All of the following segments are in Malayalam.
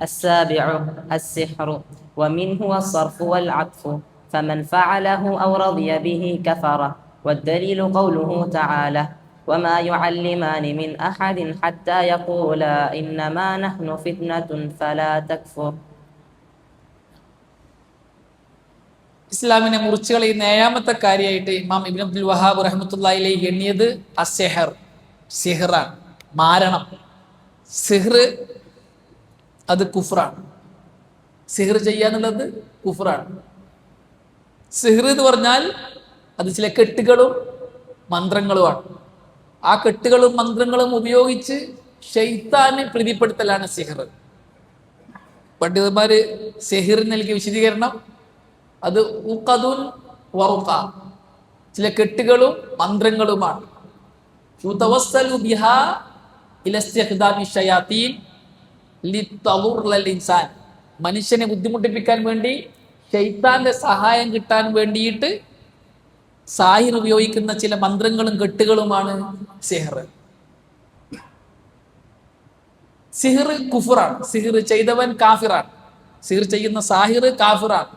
السابع السحر ومنه الصرف والعطف فمن فعله أو رضي به كفر والدليل قوله تعالى وما يعلمان من أحد حتى يقولا إنما نحن فتنة فلا تكفر ഇസ്ലാമിനെ മുറിച്ചു കളയുന്ന ഏഴാമത്തെ കാര്യമായിട്ട് ഇമാം ഇബിൻ അബ്ദുൽ വഹാബ് റഹ്മത്തുള്ളയിലെ എണ്ണിയത് അസെഹർ സിഹറാണ് മാരണം സിഹർ അത് കുഫ്രാണ്. സിഹർ ചെയ്യാന്നുള്ളത് കുഫറാണ് സിഹർ എന്ന് പറഞ്ഞാൽ അത് ചില കെട്ടുകളും മന്ത്രങ്ങളുമാണ്. ആ കെട്ടുകളും മന്ത്രങ്ങളും ഉപയോഗിച്ച് ഷെയ്ത്താനെ പ്രീതിപ്പെടുത്തലാണ് സിഹർ പണ്ഡിതന്മാര് സെഹിറിന് നൽകിയ വിശദീകരണം. അത് ഉഖദുൻ വറുഖ. ചില കെട്ടുകളും മന്ത്രങ്ങളുമാണ്. ഷയാത്തീൻ ഇൻസാൻ മനുഷ്യനെ ബുദ്ധിമുട്ടിപ്പിക്കാൻ വേണ്ടി ഷെയ്ത്താന്റെ സഹായം കിട്ടാൻ വേണ്ടിയിട്ട് സാഹിർ ഉപയോഗിക്കുന്ന ചില മന്ത്രങ്ങളും കെട്ടുകളുമാണ് സിഹർ. സിഹർ കുഫറാണ്. സിഹർ ചെയ്തവൻ കാഫിറാണ്. സിഹർ ചെയ്യുന്ന സാഹിർ കാഫിറാണ്.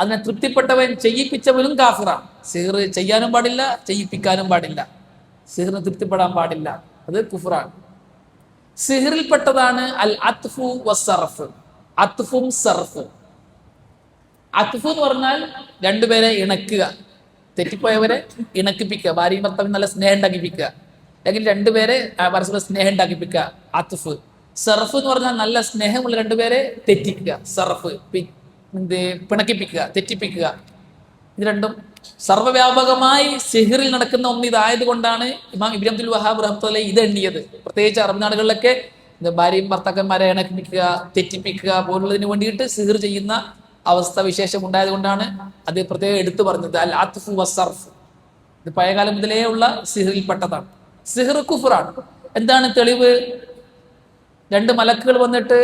അതിനെ തൃപ്തിപ്പെട്ടവൻ ചെയ്യിപ്പിച്ചവനും കാഫിറാണ്. സിഹർ ചെയ്യാനും പാടില്ല ചെയ്യിപ്പിക്കാനും പാടില്ല. സിഹിറിന് തൃപ്തിപ്പെടാൻ പാടില്ല. അത് കുഫറാണ്. സിഹിറിൽപ്പെട്ടതാണ് അൽ അത്ഫു വസറഫ് അത്ഫും സർഫ്. അത്ഫു എന്ന് പറഞ്ഞാൽ രണ്ടുപേരെ ഇണക്കുക. തെറ്റിപ്പോയവരെ ഇണക്കിപ്പിക്കുക. ഭാര്യയും ഭർത്താവും നല്ല സ്നേഹം ഉണ്ടാക്കിപ്പിക്കുക. അല്ലെങ്കിൽ രണ്ടുപേരെ പരസ്പരം സ്നേഹം ഉണ്ടാക്കിപ്പിക്കുക. അത്ഫ്. സർഫ് എന്ന് പറഞ്ഞാൽ നല്ല സ്നേഹമുള്ള രണ്ടുപേരെ തെറ്റിക്കുക. സർഫ്. എന്ത് പിണക്കിപ്പിക്കുക തെറ്റിപ്പിക്കുക. ഇത് രണ്ടും സർവവ്യാപകമായി സിഹിറിൽ നടക്കുന്ന ഒന്ന് ഇതായത് കൊണ്ടാണ് ഇമാം ഇബ്രാഹിം അബ്ദുൽ വഹാബ് റഹ്മത്തുള്ള ഇത് എണ്ണിയത്. പ്രത്യേകിച്ച് അറബ് നാടുകളിലൊക്കെ ഭാര്യയും ഭർത്താക്കന്മാരെ ഇണക്കിപ്പിക്കുക തെറ്റിപ്പിക്കുക പോലുള്ളതിന് വേണ്ടിയിട്ട് സിഹിർ ചെയ്യുന്ന അവസ്ഥ വിശേഷം ഉണ്ടായത് കൊണ്ടാണ് അത് പ്രത്യേകം എടുത്തു പറഞ്ഞത്. അൽ അത്ഫു വസർഫ് ഇത് പഴയകാലം മുതലേ ഉള്ള സിഹിറിൽപ്പെട്ടതാണ് സിഹിർ കുഫറാണ് എന്താണ് തെളിവ്? രണ്ട് മലക്കുകൾ വന്നിട്ട്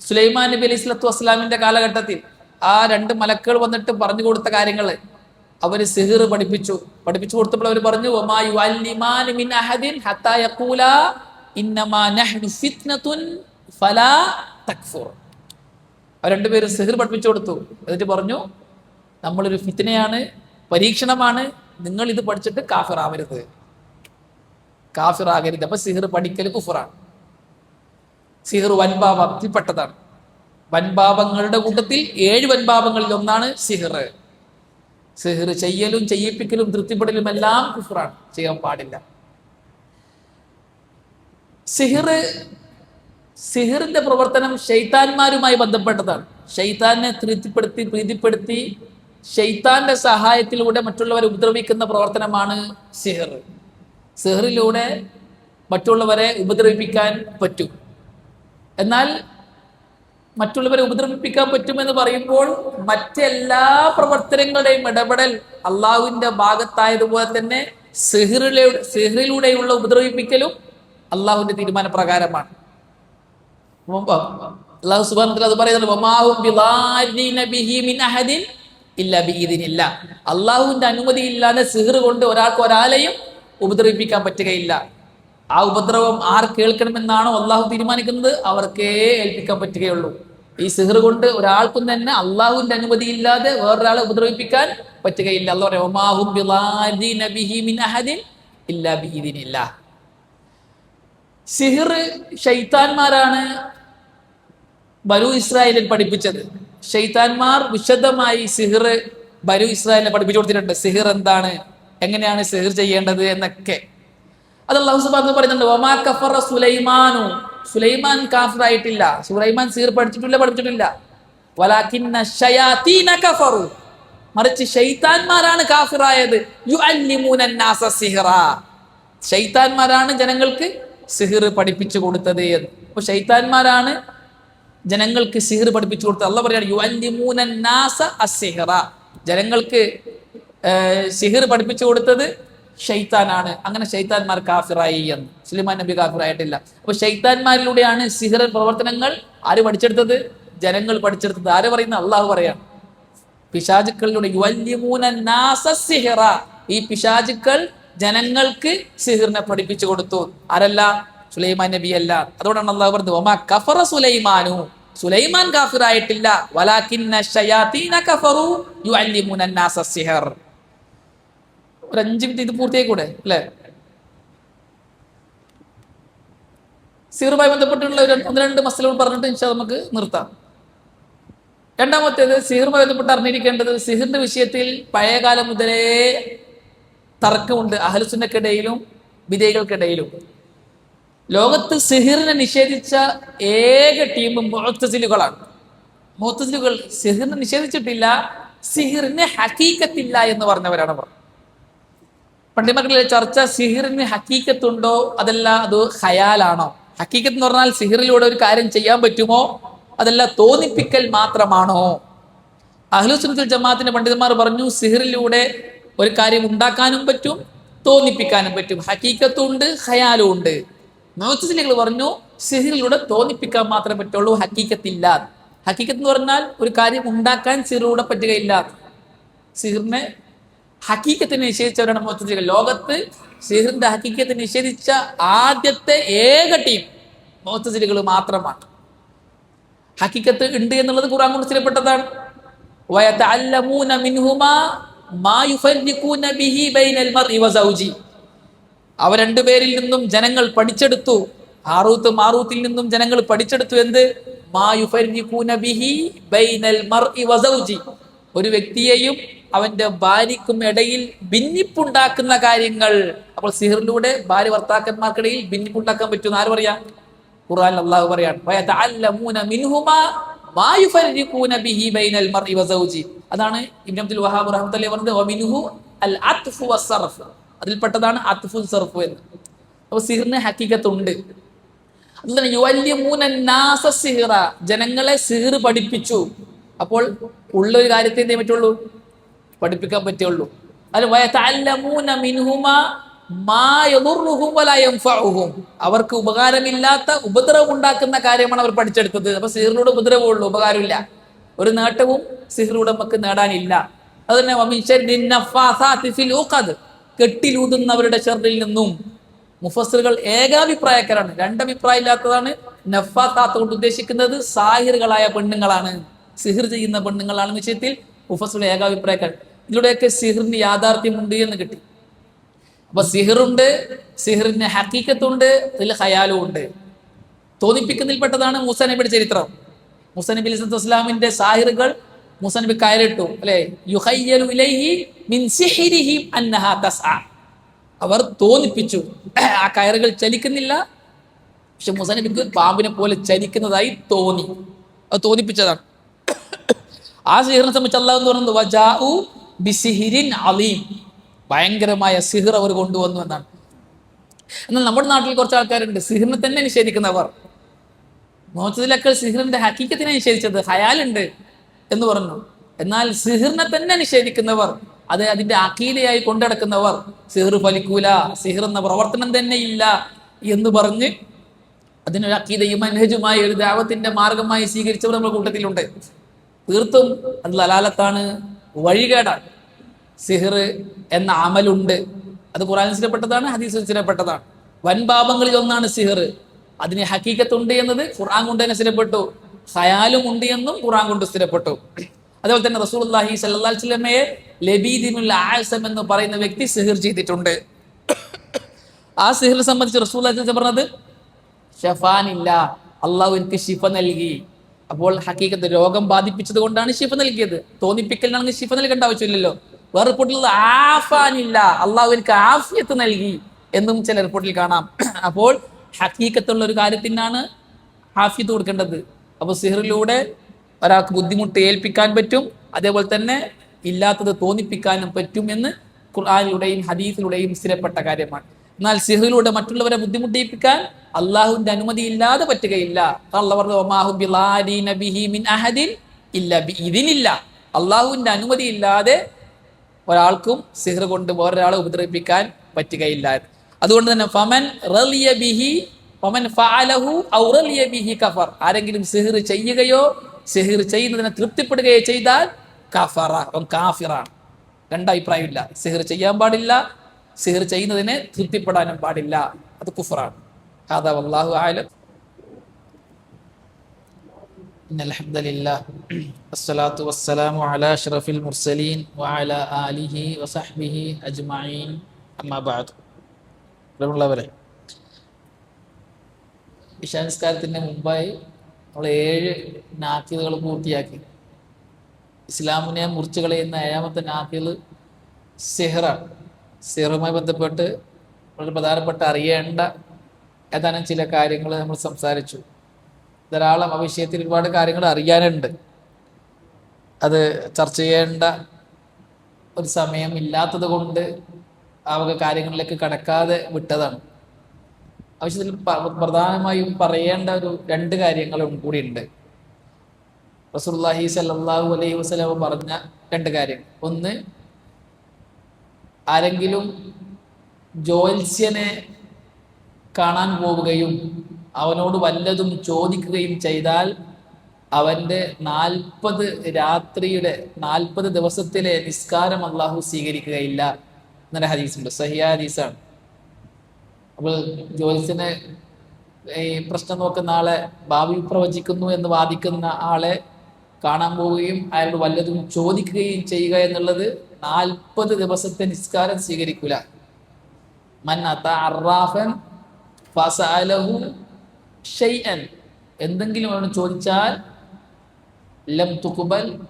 സുലൈമാൻ നബി അലൈഹി സ്വലത്തു വസ്സലാമിന്റെ കാലഘട്ടത്തിൽ ആ രണ്ട് മലക്കുകൾ വന്നിട്ട് പറഞ്ഞു കൊടുത്ത കാര്യങ്ങൾ അവർ സിഹിർ പഠിപ്പിച്ചു. പഠിപ്പിച്ചു കൊടുത്തപ്പോൾ അവർ പറഞ്ഞു "വമാ യുഅല്ലിമാനു മിൻ അഹദിൻ ഹത്താ യഖൂലാ ഇന്നമാ നഹ്നു ഫിത്നതുൻ ഫലാ തക്ഫുർ. അവർ രണ്ടുപേരും സിഹിർ പഠിപ്പിച്ചു കൊടുത്തു. എന്നിട്ട് പറഞ്ഞു നമ്മളൊരു ഫിത്നയാണ് പരീക്ഷണമാണ് നിങ്ങൾ ഇത് പഠിച്ചിട്ട് കാഫിറാവരുത്. കാഫിറാകരുത്. അപ്പൊ സിഹിർ പഠിക്കൽ കുഫറാണ്. സിഹിർ വൻപാപത്തിൽപ്പെട്ടതാണ് വൻപാപങ്ങളുടെ കൂട്ടത്തിൽ ഏഴ് വൻപാപങ്ങളിൽ ഒന്നാണ് സിഹിർ സിഹിർ ചെയ്യലും ചെയ്യിപ്പിക്കലും തൃപ്തിപ്പെടലും എല്ലാം കുഫറാണ്. ചെയ്യാൻ പാടില്ല. സിഹിർ സിഹിറിന്റെ പ്രവർത്തനം ഷെയ്ത്താന്മാരുമായി ബന്ധപ്പെട്ടതാണ്. ഷെയ്ത്താനെ തൃപ്തിപ്പെടുത്തി പ്രീതിപ്പെടുത്തി ഷെയ്ത്താന്റെ സഹായത്തിലൂടെ മറ്റുള്ളവരെ ഉപദ്രവിക്കുന്ന പ്രവർത്തനമാണ് സിഹിർ സിഹിറിലൂടെ മറ്റുള്ളവരെ ഉപദ്രവിപ്പിക്കാൻ പറ്റും. എന്നാൽ മറ്റുള്ളവരെ ഉപദ്രവിപ്പിക്കാൻ പറ്റുമെന്ന് പറയുമ്പോൾ മറ്റെല്ലാ പ്രവർത്തനങ്ങളുടെയും ഇടപെടൽ അള്ളാഹുവിന്റെ ഭാഗത്തായതുപോലെ തന്നെ സിഹിറിലൂടെ സിഹിറിലൂടെയുള്ള ഉപദ്രവിപ്പിക്കലും അള്ളാഹുവിന്റെ തീരുമാനപ്രകാരമാണ്. അള്ളാഹു സുബ്ഹാനഹു അത് പറയുന്നുണ്ട് അള്ളാഹുവിന്റെ അനുമതി ഇല്ലാതെ സിഹിർ കൊണ്ട് ഒരാൾക്ക് ഒരാളെയും ഉപദ്രവിപ്പിക്കാൻ പറ്റുകയില്ല. ആ ഉപദ്രവം ആർ കേൾക്കണമെന്നാണോ അള്ളാഹു തീരുമാനിക്കുന്നത്? അവർക്കേ ഏൽപ്പിക്കാൻ പറ്റുകയുള്ളൂ. ഈ സിഹർ കൊണ്ട് ഒരാൾക്കും തന്നെ അള്ളാഹുവിന്റെ അനുമതി ഇല്ലാതെ വേറൊരാളെ ഉപദ്രവിപ്പിക്കാൻ പറ്റുകയില്ല. ഷെയ്ത്താന്മാരാണ് ബനു ഇസ്രായേലിൽ പഠിപ്പിച്ചത്. ഷെയ്ത്താന്മാർ വിശദമായി സിഹിർ ബനു ഇസ്രായേലിനെ പഠിപ്പിച്ചു കൊടുത്തിട്ടുണ്ട്. സിഹിർ എന്താണ്? എങ്ങനെയാണ് സിഹിർ ചെയ്യേണ്ടത് എന്നൊക്കെ. അത് അള്ളാഹു സുബാൻ പറയുന്നുണ്ട് ഒമാ കഫറ സുലൈമാനു. സുലൈമാൻ കാഫിറായിട്ടില്ല. സുലൈമാൻ സീർ പഠിച്ചിട്ടില്ല പഠിച്ചിട്ടില്ല കഫറു. മറിച്ച് ഷെയ്ത്താന്മാരാണ് കാഫിറായത്. യുഅല്ലിമൂന നാസ സിഹ്റ. ഷെയ്ത്താന്മാരാണ് ജനങ്ങൾക്ക് സിഹിർ പഠിപ്പിച്ചു കൊടുത്തത് എന്ന്. അപ്പൊ ഷെയ്ത്താന്മാരാണ് ജനങ്ങൾക്ക് സിഹിർ പഠിപ്പിച്ചു കൊടുത്തത്. അല്ല പറയാണ് യുഅല്ലിമൂന നാസ അസിഹറ ജനങ്ങൾക്ക് സിഹിർ പഠിപ്പിച്ചു കൊടുത്തത് ഷെയ്ത്താനാണ് അങ്ങനെ ഷെയ്ത്താൻമാർ കാഫിറായി എന്ന്. സുലിമാൻ നബി കാഫിറായിട്ടില്ല. അപ്പൊ ഷെയ്ത്താന്മാരിലൂടെയാണ് സിഹർ പ്രവർത്തനങ്ങൾ ആര് പഠിച്ചെടുത്തത്? ജനങ്ങൾ പഠിച്ചെടുത്തത്. ആര് പറയുന്ന അള്ളാഹു പറയാണ് പിശാചുക്കളിലൂടെ സിഹിറ. ഈ പിശാചുക്കൾ ജനങ്ങൾക്ക് സിഹിറിനെ പഠിപ്പിച്ചു കൊടുത്തു. ആരല്ല? സുലൈമാൻ നബി അല്ല അതുകൊണ്ടാണ് അള്ളാഹു പറഞ്ഞത് ഒമാ കഫറ സുലൈമാനു. സുലൈമാൻ കാഫിറായിട്ടില്ല. ശയാതീന കഫറു യുഅല്ലിമുന സിഹർ. ഒരു അഞ്ച് മിനിറ്റ് ഇത് പൂർത്തിയായിക്കൂടെ? അല്ലേ? സീറുമായി ബന്ധപ്പെട്ടുള്ള ഒരു ഒന്ന് രണ്ട് മസലുകൾ പറഞ്ഞിട്ട് ഇൻഷാ നമുക്ക് നിർത്താം. രണ്ടാമത്തേത് സിഹിറുമായി ബന്ധപ്പെട്ട് അറിഞ്ഞിരിക്കേണ്ടത് സിഹിറിന്റെ വിഷയത്തിൽ പഴയകാലം മുതലേ തർക്കമുണ്ട്. അഹലുസുന്നക്കിടയിലും വിധേയികൾക്കിടയിലും. ലോകത്ത് സിഹിറിനെ നിഷേധിച്ച ഏക ടീം മുഹത്തസിലുകളാണ് മുഹത്തസിലുകൾ സിഹിറിനെ നിഷേധിച്ചിട്ടില്ല സിഹിറിനെ ഹക്കീക്കത്തില്ല എന്ന് പറഞ്ഞവരാണ് അവർ. പണ്ഡിതന്മാർക്കുള്ള ചർച്ച സിഹിറിന് ഹക്കീക്കത്തുണ്ടോ? അതല്ല അത് ഹയാലാണോ? ഹക്കീക്കത്ത് എന്ന് പറഞ്ഞാൽ സിഹിറിലൂടെ ഒരു കാര്യം ചെയ്യാൻ പറ്റുമോ? അതല്ല തോന്നിപ്പിക്കൽ മാത്രമാണോ? അഹ്ലുസുനത്തുൽ ജമാഅത്തിന്റെ പണ്ഡിതന്മാർ പറഞ്ഞു സിഹിറിലൂടെ ഒരു കാര്യം ഉണ്ടാക്കാനും പറ്റും തോന്നിപ്പിക്കാനും പറ്റും. ഹക്കീക്കത്തും ഉണ്ട് ഹയാലും ഉണ്ട്. മുഅ്തസിലികൾ പറഞ്ഞു സിഹിറിലൂടെ തോന്നിപ്പിക്കാൻ മാത്രമേ പറ്റുള്ളൂ ഹക്കീക്കത്തില്ല. ഹക്കീക്കത്ത് എന്ന് പറഞ്ഞാൽ ഒരു കാര്യം ഉണ്ടാക്കാൻ സിഹിറിലൂടെ പറ്റുകയില്ല. സിഹിറിനെ ഹക്കീക്കത്തിന് നിഷേധിച്ചവരാണ് മുഅ്തസിലികൾ ലോകത്ത് സിഹിറിന്റെ ഹക്കീക്കത്തിന് നിഷേധിച്ച ആദ്യത്തെ ഏക ടീം മുഅ്തസിലികൾ മാത്രമാണ്. ഹക്കീക്കത്ത് ഉണ്ട് എന്നുള്ളത് ഖുർആൻ കൊണ്ട് സ്ഥിരപ്പെട്ടതാണ് വയതഅല്ലമൂന മിൻഹുമാ മാ ബിഹി ബൈനൽ മർഇ അവ രണ്ടുപേരിൽ നിന്നും ജനങ്ങൾ പഠിച്ചെടുത്തു. ആറൂത്ത് മാറൂത്തിൽ നിന്നും ജനങ്ങൾ പഠിച്ചെടുത്തു എന്ത്? മാ ബിഹി ബൈനൽ മർഇ ഒരു വ്യക്തിയെയും അവന്റെ ഭാര്യക്കും ഇടയിൽ ഭിന്നിപ്പുണ്ടാക്കുന്ന കാര്യങ്ങൾ. അപ്പോൾ സിഹറിലൂടെ ഭാര്യ ഭർത്താക്കന്മാർക്കിടയിൽ ഭിന്നിപ്പുണ്ടാക്കാൻ പറ്റുമെന്ന് ആര് പറയാ? ഖുർആൻ അള്ളാഹു പറയാണ്. അതാണ് ഇബ്നു അബ്ദുൽ വഹാബ് റഹ്മത്തുള്ളാഹി പറഞ്ഞത് അതിൽപ്പെട്ടതാണ് അത്ഫു സർഫ് എന്ന്. അപ്പോൾ സിഹിറിന് ഹക്കീകത്തുണ്ട് ജനങ്ങളെ സിഹിർ പഠിപ്പിച്ചു. അപ്പോൾ ഉള്ളൊരു കാര്യത്തെ എന്തേ പറ്റുള്ളൂ? പഠിപ്പിക്കാൻ പറ്റുള്ളൂ. അവർക്ക് ഉപകാരമില്ലാത്ത ഉപദ്രവം ഉണ്ടാക്കുന്ന കാര്യമാണ് അവർ പഠിച്ചെടുത്തത്. അപ്പൊ സിഹിറിലൂടെ ഉപദ്രവമുള്ളൂ ഉപകാരമില്ല. ഒരു നേട്ടവും സിഹറിലൂടെ നമുക്ക് നേടാനില്ല. അത് തന്നെ വമിൻ ശർരി ഫിൽ ഉഖദ്. കെട്ടിലൂതുന്നവരുടെ ഷെറിൽ നിന്നും. മുഫസറുകൾ ഏകാഭിപ്രായക്കാരാണ്. രണ്ടഭിപ്രായം ഇല്ലാത്തതാണ് നഫാസാത്ത് കൊണ്ട് ഉദ്ദേശിക്കുന്നത് സാഹിറുകളായ പെണ്ണുങ്ങളാണ്. സിഹിർ ചെയ്യുന്ന പെണ്ണുങ്ങളാണ് വിഷയത്തിൽ മുഫസറുകൾ ഏകാഭിപ്രായക്കാർ. ഇതിലൂടെയൊക്കെ സിഹിറിന് യാഥാർത്ഥ്യമുണ്ട് എന്ന് കിട്ടി. അപ്പൊ സിഹിറുണ്ട് സിഹിറിന് ഹക്കീക്കത്തുണ്ട് അതിൽ ഹയാലും ഉണ്ട് തോന്നിപ്പിക്കുന്നതിൽപ്പെട്ടതാണ് മൂസ നബിയുടെ ചരിത്രം. മൂസ നബി അലൈഹി ഇസ്ലാമിന്റെ സാഹിറുകൾ മൂസ കയറിട്ടു അല്ലെ? യുഹയ്യലു ഇലൈഹി മിൻ സിഹിരിഹിം അന്നഹാ തസ്അ. അവർ തോന്നിപ്പിച്ചു ആ കയറുകൾ ചലിക്കുന്നില്ല. പക്ഷെ മൂസ നബിക്ക് പാമ്പിനെ പോലെ ചലിക്കുന്നതായി തോന്നി. അത് തോന്നിപ്പിച്ചതാണ്. ആ സിഹിറിനെ സംബന്ധിച്ച് അള്ളാഹു എന്ന് പറയുന്നത് ബിസിഹിരിൻ അലീം. ഭയങ്കരമായ സിഹിർ അവർ കൊണ്ടുവന്നു എന്നാണ്. എന്നാൽ നമ്മുടെ നാട്ടിൽ കുറച്ച് ആൾക്കാരുണ്ട്. സിഹിറിനെ തന്നെ നിഷേധിക്കുന്നവർ. മോച്ചതിലൊക്കെ സിഹിറിന്റെ ഹക്കീക്കത്തിനെ നിഷേധിച്ചത് ഹയാലുണ്ട് എന്ന് പറഞ്ഞു. എന്നാൽ സിഹിറിനെ തന്നെ നിഷേധിക്കുന്നവർ അത് അതിന്റെ അക്കീലയായി കൊണ്ടടക്കുന്നവർ സിഹിർ ഫലിക്കൂല സിഹിർ എന്ന പ്രവർത്തനം തന്നെ ഇല്ല എന്ന് പറഞ്ഞ് അതിനൊരു അക്കീതയും അനഹജുമായി ഒരു ദാവത്തിന്റെ മാർഗമായി സ്വീകരിച്ചവർ നമ്മുടെ കൂട്ടത്തിലുണ്ട്. തീർത്തും അത് ലലാലത്താണ് വഴികേടാണ്. സിഹിർ എന്ന അമലുണ്ട്. അത് ഖുറാൻ സ്ഥിരപ്പെട്ടതാണ് ഹദീസ് സ്ഥിരപ്പെട്ടതാണ് വൻപാപങ്ങളിൽ ഒന്നാണ് സിഹിർ. അതിന് ഹക്കീക്കത്തുണ്ട് എന്നത് ഖുറാൻ കൊണ്ട് തന്നെ സ്ഥിരപ്പെട്ടു. ഹയാലും ഉണ്ട് എന്നും ഖുറാൻ കൊണ്ട് സ്ഥിരപ്പെട്ടു. അതുപോലെ തന്നെ റസൂലുള്ളാഹി സ്വല്ലല്ലാഹി അലൈഹി വസല്ലമയെ ലബീദിനുൽ ആസം എന്ന് പറയുന്ന വ്യക്തി സിഹിർ ചെയ്തിട്ടുണ്ട്. ആ സിഹിർ സംബന്ധിച്ച് റസൂലുള്ളാഹി പറഞ്ഞത് ഷഫാനില്ല അള്ളാഹു എനിക്ക് ഷിഫ നൽകി. അപ്പോൾ ഹക്കീക്കത്ത് രോഗം ബാധിപ്പിച്ചത് കൊണ്ടാണ് ശിഫ നൽകിയത്. തോന്നിപ്പിക്കലിനാണെങ്കിൽ ശിഫ നൽകേണ്ട ആവശ്യമില്ലല്ലോ. വേറെ റിപ്പോർട്ടിൽ ആഫാനില്ല. അള്ളാഹു എനിക്ക് ആഫിയത്ത് നൽകി എന്നും ചില റിപ്പോർട്ടിൽ കാണാം. അപ്പോൾ ഹക്കീക്കത്തുള്ള ഒരു കാര്യത്തിനാണ് ഹാഫിയത്ത് കൊടുക്കേണ്ടത്. അപ്പോൾ സിഹറിലൂടെ ഒരാൾക്ക് ബുദ്ധിമുട്ട് ഏൽപ്പിക്കാൻ പറ്റും. അതേപോലെ തന്നെ ഇല്ലാത്തത് തോന്നിപ്പിക്കാനും പറ്റും എന്ന് ഖുർആാനിലൂടെയും ഹദീസിലൂടെയും സ്ഥിരപ്പെട്ട കാര്യമാണ്. എന്നാൽ സിഹറിലൂടെ മറ്റുള്ളവരെ ബുദ്ധിമുട്ടിപ്പിക്കാൻ അള്ളാഹുവിന്റെ അനുമതി ഇല്ലാതെ പറ്റുകയില്ല. അള്ളാഹ് പറഞ്ഞു, "വമാഹു ബിളാരീന ബിഹി മിൻ അഹദിൻ ഇല്ല ഇതിനില്ല അള്ളാഹുവിന്റെ അനുമതി ഇല്ലാതെ ഒരാൾക്കും സിഹർ കൊണ്ട് ഒരാളെ ഉപദ്രവിപ്പിക്കാൻ പറ്റുകയില്ല. അതുകൊണ്ട് തന്നെ ഫമൻ ബിഹി ഫമൻ റളിയ ബിഹി കഫർ. ആരെങ്കിലും സിഹർ ചെയ്യുകയോ സിഹർ ചെയ്യുന്നതിനെ തൃപ്തിപ്പെടുകയോ ചെയ്താൽ കഫറ അവൻ കാഫിറാണ്. രണ്ടഭിപ്രായമില്ല. സിഹർ ചെയ്യാൻ പാടില്ല സിഹർ ചെയ്യുന്നതിനെ തൃപ്തിപ്പെടാനും പാടില്ല അത് കുഫറാണ് هذا والله أعلم إن الحمد لله والصلاة والسلام على أشرف المرسلين وعلى آله وصحبه أجمعين أما بعد പ്രിയമുള്ളവരെ ഇഷാനിസ്കാരത്തിൻ്റെ മുമ്പായി നമ്മൾ ഏഴ് നാക്കിലുകൾ പൂർത്തിയാക്കി ഇസ്ലാമിനെ മുറിച്ചു കളയുന്ന ഏഴാമത്തെ നാക്കിൽ സിഹറാണ് സിഹറുമായി ബന്ധപ്പെട്ട് വളരെ പ്രധാനപ്പെട്ട അറിയേണ്ട ഏതാനും ചില കാര്യങ്ങൾ നമ്മൾ സംസാരിച്ചു. ധാരാളം ആ വിഷയത്തിൽ ഒരുപാട് കാര്യങ്ങൾ അറിയാനുണ്ട്. അത് ചർച്ച ചെയ്യേണ്ട ഒരു സമയം ഇല്ലാത്തത് കൊണ്ട് ആ വക കാര്യങ്ങളിലേക്ക് കടക്കാതെ വിട്ടതാണ്. ആവശ്യത്തിൽ പ്രധാനമായും പറയേണ്ട ഒരു രണ്ട് കാര്യങ്ങളും കൂടി ഉണ്ട് റസൂലുള്ളാഹി സല്ലല്ലാഹു അലൈഹി വസല്ലം പറഞ്ഞ രണ്ട് കാര്യങ്ങൾ ഒന്ന് ആരെങ്കിലും ജോത്സ്യനെ കാണാൻ പോവുകയും അവനോട് വല്ലതും ചോദിക്കുകയും ചെയ്താൽ അവന്റെ നാൽപ്പത് രാത്രിയുടെ നാൽപ്പത് ദിവസത്തിലെ നിസ്കാരം അള്ളാഹു സ്വീകരിക്കുകയില്ല എന്നൊരു ഹദീസുണ്ട്. സഹിയ ഹദീസാണ്. അപ്പോൾ ജ്യോത്സ്യനെ ഈ പ്രശ്നം നോക്കുന്ന ആളെ ഭാവി പ്രവചിക്കുന്നു എന്ന് വാദിക്കുന്ന ആളെ കാണാൻ പോവുകയും അയാളോട് വല്ലതും ചോദിക്കുകയും ചെയ്യുക എന്നുള്ളത് നാൽപ്പത് ദിവസത്തെ നിസ്കാരം സ്വീകരിക്കൂല. മന്നാഫൻ എന്തെങ്കിലും അവനോട് ചോദിച്ചാൽ ലം തുക്കുബൽ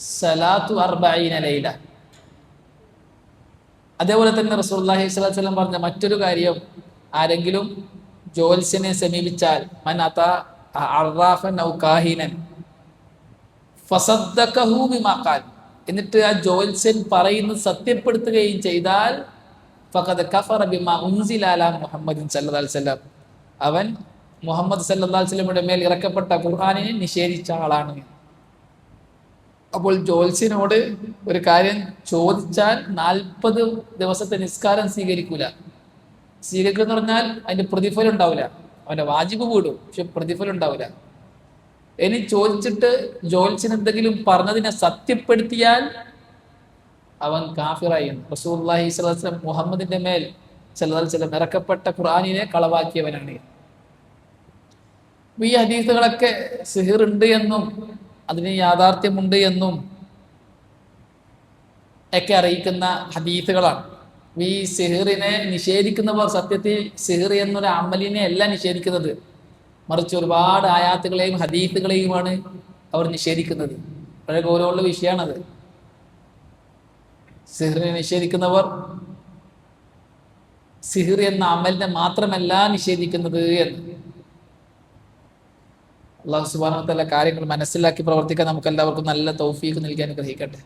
സലാത്തു അർബഈന ലൈല. അതേപോലെ തന്നെ അലൈഹി വസല്ലം പറഞ്ഞ മറ്റൊരു കാര്യം ആരെങ്കിലും ജോൽസിനെ സമീപിച്ചാൽ മൻ അത അറാഫൻ ഔ കാഹിനൻ ഫസദ്ദഖഹു ബിമാ ഖാൽ. എന്നിട്ട് ആ ജോൽസൻ പറയുന്നത് സത്യപ്പെടുത്തുകയും ചെയ്താൽ ഫഖദ് മുഹമ്മദിൻ അവൻ മുഹമ്മദ് വസല്ലമയുടെ മേൽ ഇറക്കപ്പെട്ട ഖുർഹാനിനെ നിഷേധിച്ച ആളാണ്. അപ്പോൾ ജോൽസിനോട് ഒരു കാര്യം ചോദിച്ചാൽ നാൽപ്പത് ദിവസത്തെ നിസ്കാരം സ്വീകരിക്കൂല. സ്വീകരിക്കുക എന്ന് പറഞ്ഞാൽ അതിന്റെ പ്രതിഫലം ഉണ്ടാവില്ല. അവന്റെ വാജിബ് വീടും പക്ഷെ പ്രതിഫലം ഉണ്ടാവില്ല. ഇനി ചോദിച്ചിട്ട് ജ്യോത്സ്യൻ എന്തെങ്കിലും പറഞ്ഞതിനെ സത്യപ്പെടുത്തിയാൽ അവൻ കാഫിറായി. റസൂല്ലാഹി സ്വലം മുഹമ്മദിന്റെ മേൽ ചിലതൽ ഇറക്കപ്പെട്ട ഖുർആാനിനെ കളവാക്കിയവനാണ്. അപ്പൊ ഈ ഹദീസുകളൊക്കെ ഉണ്ട് എന്നും അതിന് യാഥാർത്ഥ്യമുണ്ട് എന്നും ഒക്കെ അറിയിക്കുന്ന ഹദീസുകളാണ്. ഈ സിഹിറിനെ നിഷേധിക്കുന്നവർ സത്യത്തിൽ സിഹിർ എന്നൊരു അമലിനെ അല്ല നിഷേധിക്കുന്നത്. മറിച്ച് ഒരുപാട് ആയാത്തുകളെയും ഹദീസുകളെയുമാണ് അവർ നിഷേധിക്കുന്നത്. വളരെ ഗൗരവമുള്ള വിഷയമാണത്. സിഹിറിനെ നിഷേധിക്കുന്നവർ സിഹിർ എന്ന അമലിനെ മാത്രമല്ല നിഷേധിക്കുന്നത് എന്ന്. അള്ളാഹു സുബാനത്തല്ല കാര്യങ്ങൾ മനസ്സിലാക്കി പ്രവർത്തിക്കാൻ നമുക്ക് എല്ലാവർക്കും നല്ല തൗഫീഖ് നൽകി അനുഗ്രഹിക്കട്ടെ.